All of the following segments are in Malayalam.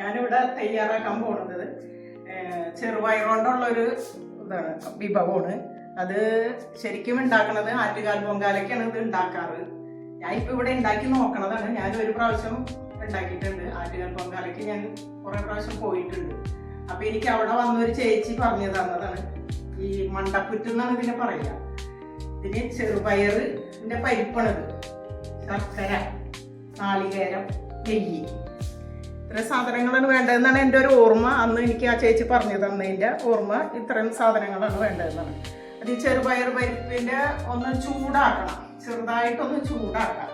ഞാനിവിടെ തയ്യാറാക്കാൻ ഏഹ്, ചെറുപയർ കൊണ്ടുള്ളൊരു ഇതാണ് വിഭവമാണ്. അത് ശരിക്കും ഉണ്ടാക്കണത് ആറ്റുകാൽ പൊങ്കാലയ്ക്കാണ് ഇത് ഉണ്ടാക്കാറ്. ഞാൻ ഇപ്പൊ ഇവിടെ ഉണ്ടാക്കി നോക്കണതാണ്. ഞാൻ ഒരു പ്രാവശ്യം ഉണ്ടാക്കിയിട്ടുണ്ട്. ആറ്റുകാൽ പൊങ്കാലയ്ക്ക് ഞാൻ കുറെ പ്രാവശ്യം പോയിട്ടുണ്ട്. അപ്പൊ എനിക്ക് അവിടെ വന്നൊരു ചേച്ചി പറഞ്ഞു തന്നതാണ്. ഈ മണ്ടപ്പുറ്റെന്നാണ് ഇതിനെ പറയുക. ഇതിന് ചെറുപയറിന്റെ പരിപ്പാണിത്. ശർക്കര നാളികേരം നെയ്യ്. ഇത്രയും സാധനങ്ങളാണ് വേണ്ടതെന്നാണ് എന്റെ ഒരു ഓർമ്മ. അന്ന് എനിക്ക് ആ ചേച്ചി പറഞ്ഞു തന്നതിന്റെ ഓർമ്മ. ഇത്രയും സാധനങ്ങളാണ് വേണ്ടതെന്നാണ്. അത് ഈ ചെറുപയർ പരിപ്പിന്റെ ഒന്ന് ചൂടാക്കണം. ചെറുതായിട്ടൊന്ന് ചൂടാക്കാം.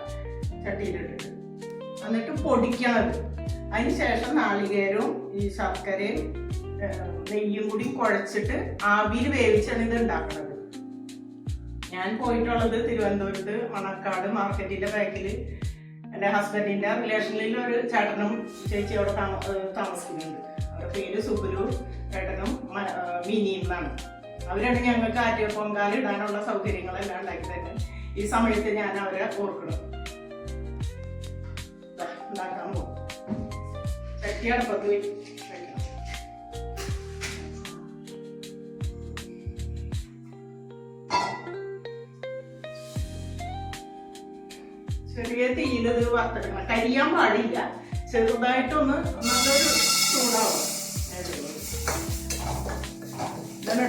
ചട്ടിയിലിട്ടിട്ട്. എന്നിട്ട് പൊടിക്കണത് അതിന് ശേഷം നാളികേരവും ഈ ശർക്കരയും നെയ്യും കൂടി കുഴച്ചിട്ട് ആവിയിൽ വേവിച്ചാണ് ഇത് ഉണ്ടാക്കുന്നത്. ഞാൻ പോയിട്ടുള്ളത് തിരുവനന്തപുരത്ത് മണക്കാട് മാർക്കറ്റിന്റെ ബാക്കിൽ എന്റെ ഹസ്ബൻഡിന്റെ റിലേഷനിൽ ഒരു ചേട്ടനും ചേച്ചി അവിടെ താമസിക്കുന്നുണ്ട്. അവരുടെ പേര് സുബുരു ചേട്ടനും മിനിയും എന്നാണ്. അവരാണ് ഞങ്ങൾക്ക് ആറ്റ പൊങ്കാല ഇടാനുള്ള സൗകര്യങ്ങളെല്ലാം ഉണ്ടാക്കി തന്നെ ഈ സമയത്ത് ഞാൻ അവരെ ഓർക്കണം. ഉണ്ടാക്കാൻ പോകും ചട്ടി അടുപ്പത്ത് വെച്ച്. തീയിലത് വറുത്തെടുക്കണം. കരിയാൻ പാടില്ല. ചെറുതായിട്ടൊന്ന് നല്ലൊരു ചൂടാവും ഇതാണ്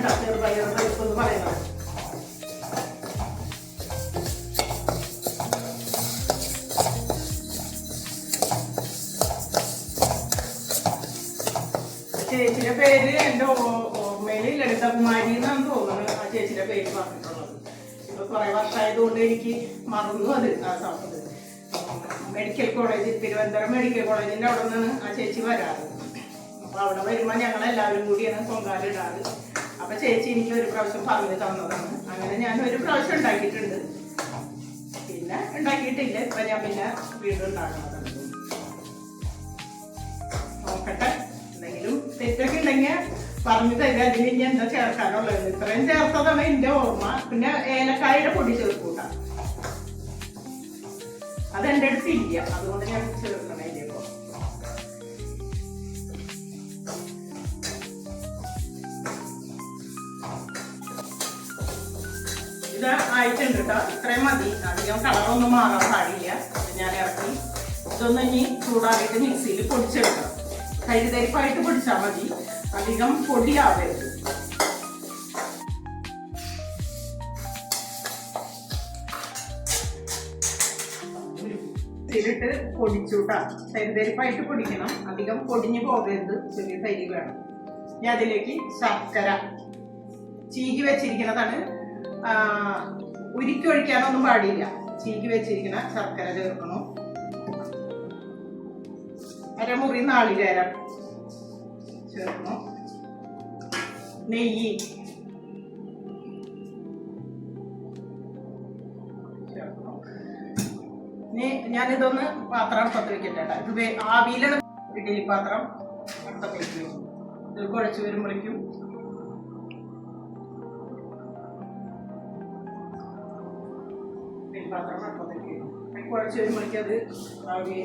ചേച്ചിയുടെ പേര് എന്റെ ഓ- ഓർമ്മയിൽ ലളിതകുമാരി എന്നാണ് തോന്നുന്നത് ആ ചേച്ചിയുടെ പേര് പറഞ്ഞിട്ടുള്ളത്. ഇപ്പൊ കുറെ വർഷമായതുകൊണ്ട് എനിക്ക് മറന്നു അത് ആ സമയത്ത്. മെഡിക്കൽ കോളേജ് തിരുവനന്തപുരം മെഡിക്കൽ കോളേജിന്റെ അവിടെ നിന്നാണ് ആ ചേച്ചി വരാറ്. അപ്പൊ അവിടെ വരുമ്പോ ഞങ്ങൾ എല്ലാവരും കൂടിയാണ് പൊങ്കാലിടാറ് അപ്പൊ ചേച്ചി എനിക്ക് ഒരു പ്രാവശ്യം പറഞ്ഞു തന്നതാണ്. അങ്ങനെ ഞാൻ ഒരു പ്രാവശ്യം ഉണ്ടാക്കിയിട്ടുണ്ട്. പിന്നെ ഉണ്ടാക്കിയിട്ടില്ല. ഇപ്പൊ ഞാൻ പിന്നെ വീണ്ടും ഉണ്ടാക്കുന്നത് നോക്കട്ടെ. എന്തെങ്കിലും തെറ്റൊക്കെ ഉണ്ടെങ്കിൽ പറഞ്ഞു തരിക. അതിൽ ഇനി എന്താ ചേർക്കാനുള്ളത്? ഇത്രയും ചേർത്തതാണ് എന്റെ ഓർമ്മ. പിന്നെ ഏലക്കായുടെ പൊടി ചേർക്കൂട്ട. ഇല്ല അതുകൊണ്ട് ഞാൻ ചേർക്കണേ ഇപ്പൊ. ഇത് ആയിട്ടുണ്ട് കേട്ടോ ഇത്രയും മതി. അധികം കളറൊന്നും മാറാൻ പാടില്ല. ഞാൻ ഇറക്കി. ഇതൊന്നും ഇനി ചൂടാറിയിട്ട് മിക്സിയിൽ പൊടിച്ചെടുക്കണം. കരിതരിപ്പായിട്ട് പൊടിച്ചാൽ മതി. അധികം പൊടിയാവരുത്. ഇതിലിട്ട് പൊടിച്ചുട്ടാ. തരിതരിപ്പായിട്ട് പൊടിക്കണം. അധികം പൊടിഞ്ഞു പോകരുത്. ചെറിയ തരി വേണം. ഇനി അതിലേക്ക് ശർക്കര. ചീകി വെച്ചിരിക്കുന്നതാണ്. ഉരുക്കി ഒഴിക്കാനൊന്നും പാടില്ല. ചീകി വെച്ചിരിക്കുന്ന ശർക്കര ചേർക്കണം അരമുറി നാളികേരം ചേർക്കണം നെയ്യ്. ചേർക്കണം ഇനി ഞാനിതൊന്ന് പാത്രം അടുപ്പത്ത് വെക്കട്ടെ ട്ടാ. ഇത് ആവിയിലാണ് ഇഡ്ഡലി പാത്രം. അടുപ്പത്തേക്ക് വെക്കും. ഇത് കുഴച്ച് വരുമ്പോഴേക്കും പാത്രം അടുപ്പത്തേക്ക് കുഴച്ച് വരുമ്പോഴേക്കും അത് ആവിയെ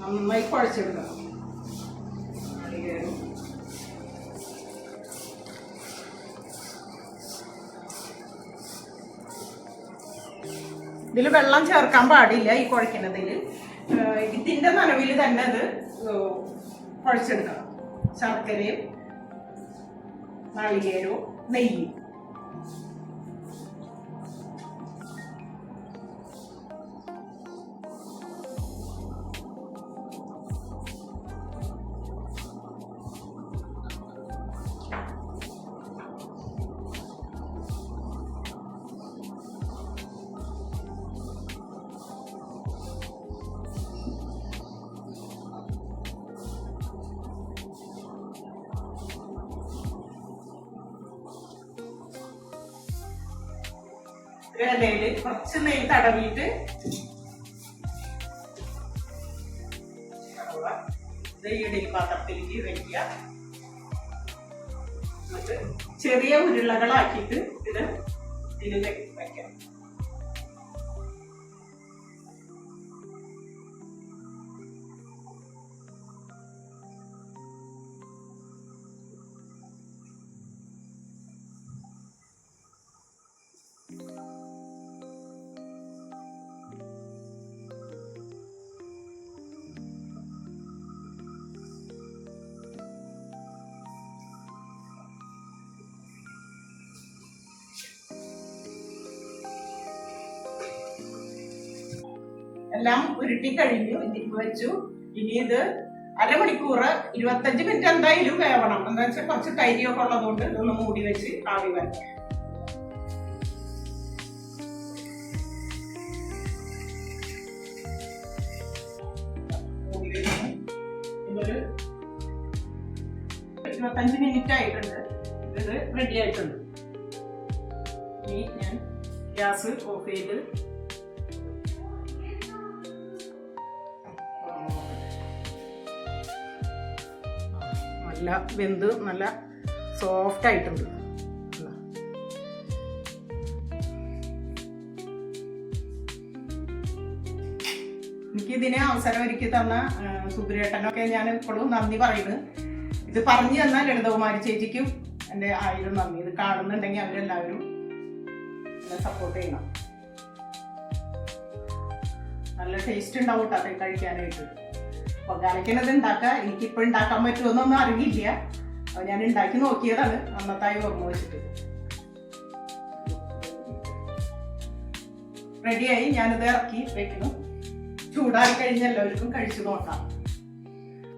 നന്നായി കുഴച്ചെടുക്കണം. ഇതിൽ വെള്ളം ചേർക്കാൻ പാടില്ല ഈ കുഴക്കുന്നതിൽ ഇതിന്റെ നനവിൽ തന്നെ അത് കുഴച്ചെടുക്കണം. ശർക്കരയും നാളികേരവും നെയ്യും. ഇലയിൽ കുറച്ച് നെയ്യ് തടവിയിട്ട് നെയ്യുടെ പാത്രത്തിലേക്ക് വെക്കുക എന്നിട്ട് ചെറിയ ഉരുളകളാക്കിയിട്ട് ഇത് ഇതിൽ എല്ലാം ഉരുട്ടി കഴിഞ്ഞു ഇതിക്ക് വെച്ചു. ഇനി ഇത് അരമണിക്കൂർ ഇരുപത്തഞ്ച് മിനിറ്റ് എന്തായാലും വേവണം. എന്താ വെച്ചാൽ കുറച്ച് കരിയൊക്കെ ഉള്ളതുകൊണ്ട് ഇതൊന്ന് മൂടി വെച്ച് ആവി വരയ്ക്കാം ഇരുപത്തഞ്ച് മിനിറ്റ് ആയിട്ടുണ്ട്. ഇത് റെഡി ആയിട്ടുണ്ട്. ഇനി ഞാൻ ഗ്യാസ് ഓഫ് ചെയ്ത് നല്ല വെന്ത് നല്ല സോഫ്റ്റ് ആയിട്ടുണ്ട്. ഇതാ. എനിക്ക് ഇതിനെ അവസരം ഒരുക്കി തന്ന സുബ്രേട്ടനൊക്കെ ഞാൻ ഇപ്പോഴും നന്ദി പറയുന്നു. ഇത് പറഞ്ഞു തന്ന ലളിതകുമാരി ചേച്ചിക്കും എന്റെ ആയിരം നന്ദി. ഇത് കാണുന്നുണ്ടെങ്കിൽ അവരെല്ലാവരും എന്നെ സപ്പോർട്ട് ചെയ്യണം. നല്ല ടേസ്റ്റ് ഉണ്ടാവും കേട്ടോ കഴിക്കാനായിട്ട്. പൊങ്കാലയ്ക്കണത് ഉണ്ടാക്കുക എനിക്കിപ്പോൾ ഉണ്ടാക്കാൻ പറ്റുമെന്നൊന്നും അറിയില്ല അപ്പോൾ ഞാൻ ഉണ്ടാക്കി നോക്കിയതാണ് അന്നത്തായി ഓർമ്മ വെച്ചിട്ട് റെഡിയായി ഞാനിത് ഇറക്കി വെക്കുന്നു. ചൂടായി കഴിഞ്ഞ എല്ലാവർക്കും കഴിച്ചു നോക്കാം.